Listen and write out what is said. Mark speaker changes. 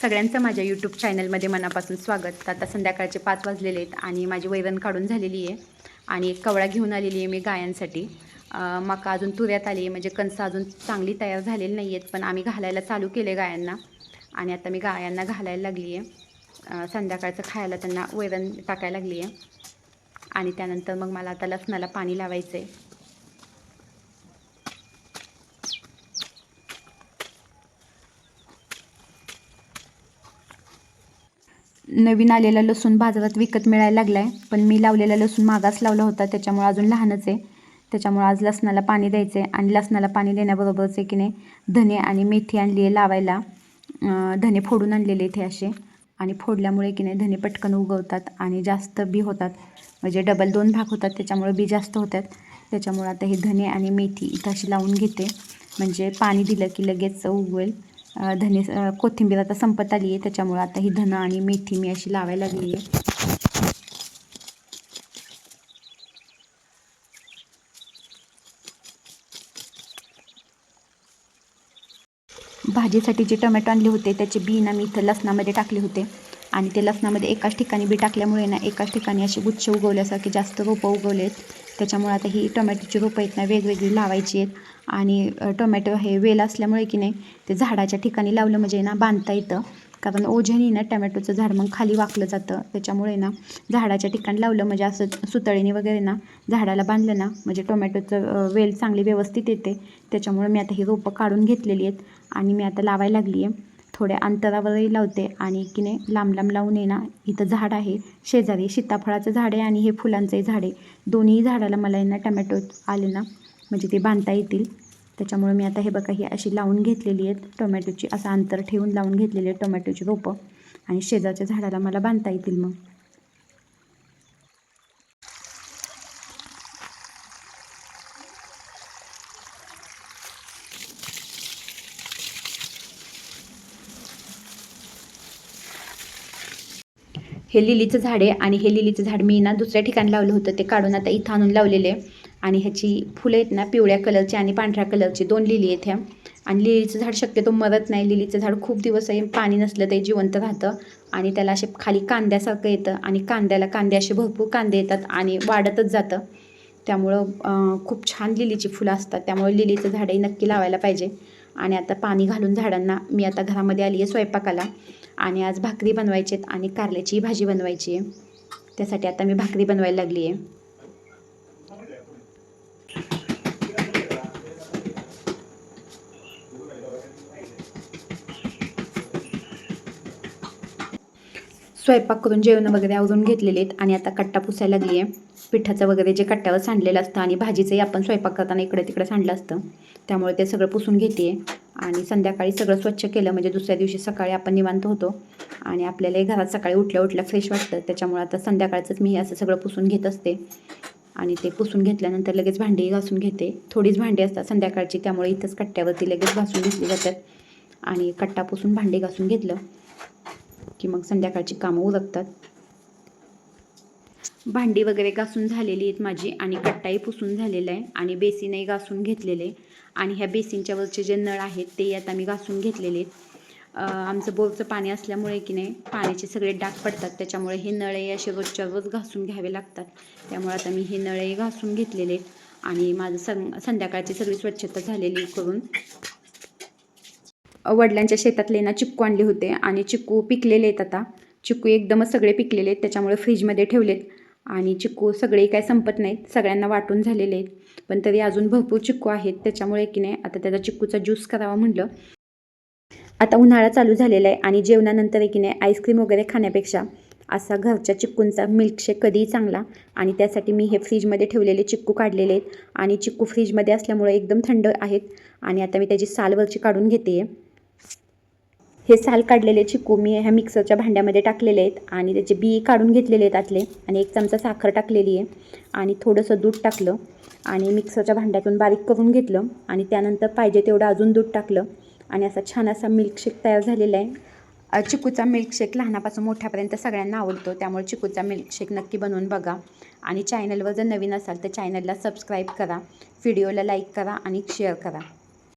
Speaker 1: सगळ्यांचं माझ्या यूट्यूब चॅनलमध्ये मनापासून स्वागत. आता संध्याकाळचे पाच वाजलेले आहेत आणि माझी वैरण काढून झालेली आहे आणि एक कवळा घेऊन आलेली आहे मी गायांसाठी. मका अजून तुऱ्यात आली आहे म्हणजे कणसं अजून चांगली तयार झालेली नाही आहेत पण आम्ही घालायला चालू केले गायांना आणि आता मी गायांना घालायला लागली आहे. संध्याकाळचं खायला त्यांना वैरण टाकायला लागली आहे. आणि त्यानंतर मग मला आता लसणाला पाणी लावायचं आहे नवीन आलेला लसूण बाजारात विकत मिळायला लागला आहे पण मी लावलेला लसूण मागास लावला होता त्याच्यामुळे अजून लहानच आहे. त्याच्यामुळे आज लसणाला पाणी द्यायचं आहे आणि लसणाला पाणी देण्याबरोबरच आहे की नाही धने आणि मेथी आणली आहे लावायला. धने फोडून आणलेले इथे असे. आणि फोडल्यामुळे की नाही धने पटकन उगवतात आणि जास्त बी होतात. म्हणजे डबल दोन भाग होतात त्याच्यामुळे बी जास्त होतात. त्याच्यामुळे आता हे धने आणि मेथी इथं अशी लावून घेते. म्हणजे पाणी दिलं की लगेच उगवेल. धने कोथिंबीर आता संपत आली आहे त्याच्यामुळे आता ही धनं आणि मेथी मी अशी लावायला लागली आहे भाजीसाठी जे टोमॅटो आणले होते त्याचे बीन आम्ही इथं लसणामध्ये टाकले होते. आणि ते लसणामध्ये एकाच ठिकाणी बी टाकल्यामुळे ना एकाच ठिकाणी असे गुच्छ उगवल्यासारखे जास्त रोपं उगवले आहेत त्याच्यामुळे आता ही टोमॅटोची रोपं आहेत ना वेगवेगळी लावायची आहेत. आणि टोमॅटो हे वेल असल्यामुळे की नाही ते झाडाच्या ठिकाणी लावलं म्हणजे ना बांधता येतं. कारण ओझ्याने ना टोमॅटोचं झाड मग खाली वाकलं जातं. त्याच्यामुळे ना झाडाच्या ठिकाणी लावलं म्हणजे असं सुतळीने वगैरे ना झाडाला बांधलं ना म्हणजे टोमॅटोचं वेल चांगली व्यवस्थित येते. त्याच्यामुळे मी आता ही रोपं काढून घेतलेली आहेत आणि मी आता लावायला लागली आहे थोड्या अंतरावरही लावते आणि की नाही लांब लांब लावून आहे ना इथं झाड आहे. शेजारी सीताफळाचं झाड आहे आणि हे फुलांचंही झाड आहे. दोन्ही झाडाला मला यांना टमॅटो आले ना म्हणजे ते बांधता येतील. त्याच्यामुळे मी आता हे बघा ही अशी लावून घेतलेली आहेत टोमॅटोची असं अंतर ठेवून लावून घेतलेली आहेत टोमॅटोची रोपं. आणि शेजारच्या झाडाला मला बांधता येतील मग. हे लिलीचं झाड आहे आणि हे लिलीचं झाड मी ना दुसऱ्या ठिकाणी लावलं होतं ते काढून आता इथं आणून लावलेले आणि ह्याची फुलं आहेत ना पिवळ्या कलरची आणि पांढऱ्या कलरची दोन लिली आहेत ह्या. आणि लिलीचं झाड शक्यतो मरत नाही लिलीचं झाड खूप दिवस आहे पाणी नसलं तरी जिवंत राहतं. आणि त्याला असे खाली कांद्यासारखं येतं आणि कांद्याला कांदे असे भरपूर कांदे येतात आणि वाढतच जातं. त्यामुळं खूप छान लिलीची फुलं असतात त्यामुळे लिलीचं झाडही नक्की लावायला पाहिजे. आणि आता पाणी घालून झाडांना मी आता घरामध्ये आली आहे स्वयंपाकाला. आणि आज भाकरी बनवायची आहेत आणि कारल्याची भाजी बनवायची आहे. त्यासाठी आता मी भाकरी बनवायला लागली आहे. स्वयंपाक करून जेवण वगैरे आवरून घेतलेले आहेत आणि आता कट्टा पुसायला लागली आहे. पिठाचं वगैरे जे कट्ट्यावर सांडलेलं असतं आणि भाजीचंही आपण स्वयंपाक करताना इकडे तिकडे सांडलं असतं. त्यामुळे ते सगळं पुसून घेते आणि संध्याकाळी सगळं स्वच्छ केलं म्हणजे दुसऱ्या दिवशी सकाळी आपण निवांत होतो. आणि आपल्यालाही घरात सकाळी उठल्या उठल्या फ्रेश वाटतं. त्याच्यामुळे आता संध्याकाळचंच मी असं सगळं पुसून घेत असते. आणि ते पुसून घेतल्यानंतर लगेच भांडी घासून घेते. थोडीच भांडी असतात संध्याकाळची त्यामुळे इथंच कट्ट्यावरती लगेच घासून घेतली जातात. आणि कट्टा पुसून भांडी घासून घेतलं की मग संध्याकाळची कामं उरकतात. भांडी वगैरे घासून झालेली आहेत माझी आणि कट्टाही पुसून झालेला आहे आणि बेसिनही घासून घेतलेले आणि ह्या बेसिनच्या वरचे जे नळ आहेत ते आता मी घासून घेतलेले आहेत. आमचं बोरचं पाणी असल्यामुळे की नाही पाण्याचे सगळे डाग पडतात. त्याच्यामुळे हे नळही असे रोजच्या रोज घासून घ्यावे लागतात. त्यामुळे आता मी हे नळही घासून घेतलेले आहेत. आणि माझं सं संध्याकाळची सगळी स्वच्छता झालेली करून वडिलांच्या शेतातले ना चिक्कू आणले होते आणि चिक्कू पिकलेले आहेत आता. चिक्कू एकदमच सगळे पिकलेले आहेत. त्याच्यामुळे फ्रीजमध्ये ठेवलेत. आणि चिक्कू सगळे काय संपत नाहीत सगळ्यांना वाटून झालेले आहेत. पण तरी अजून भरपूर चिक्कू आहेत त्याच्यामुळे की नाही आता त्याचा चिक्कूचा ज्यूस करावा म्हटलं आता उन्हाळा चालू झालेला आहे आणि जेवणानंतर की नाही आईस्क्रीम वगैरे खाण्यापेक्षा असा घरच्या चिक्कूंचा मिल्कशेक कधीही चांगला. आणि त्यासाठी मी हे फ्रीजमध्ये ठेवलेले चिक्कू काढलेले आहेत. आणि चिक्कू फ्रीजमध्ये असल्यामुळे एकदम थंड आहेत. आणि आता मी त्याची सालवरची काढून घेते आहे हे साल काढलेले चिकू मी ह्या मिक्सरच्या भांड्यामध्ये टाकलेले आहेत आणि त्याचे बी काढून घेतलेले आहेत आतले. आणि एक चमचा साखर टाकलेली आहे. आणि थोडंसं दूध टाकलं. आणि मिक्सरच्या भांड्यातून बारीक करून घेतलं. आणि त्यानंतर पाहिजे तेवढं अजून दूध टाकलं. आणि असा छान असा मिल्कशेक तयार झालेला आहे. चिकूचा मिल्कशेक लहानापासून मोठ्यापर्यंत सगळ्यांना आवडतो. त्यामुळे चिकूचा मिल्कशेक नक्की बनवून बघा. आणि चॅनलवर जर नवीन असाल तर चॅनलला सबस्क्राईब करा. व्हिडिओला लाईक करा आणि शेअर करा.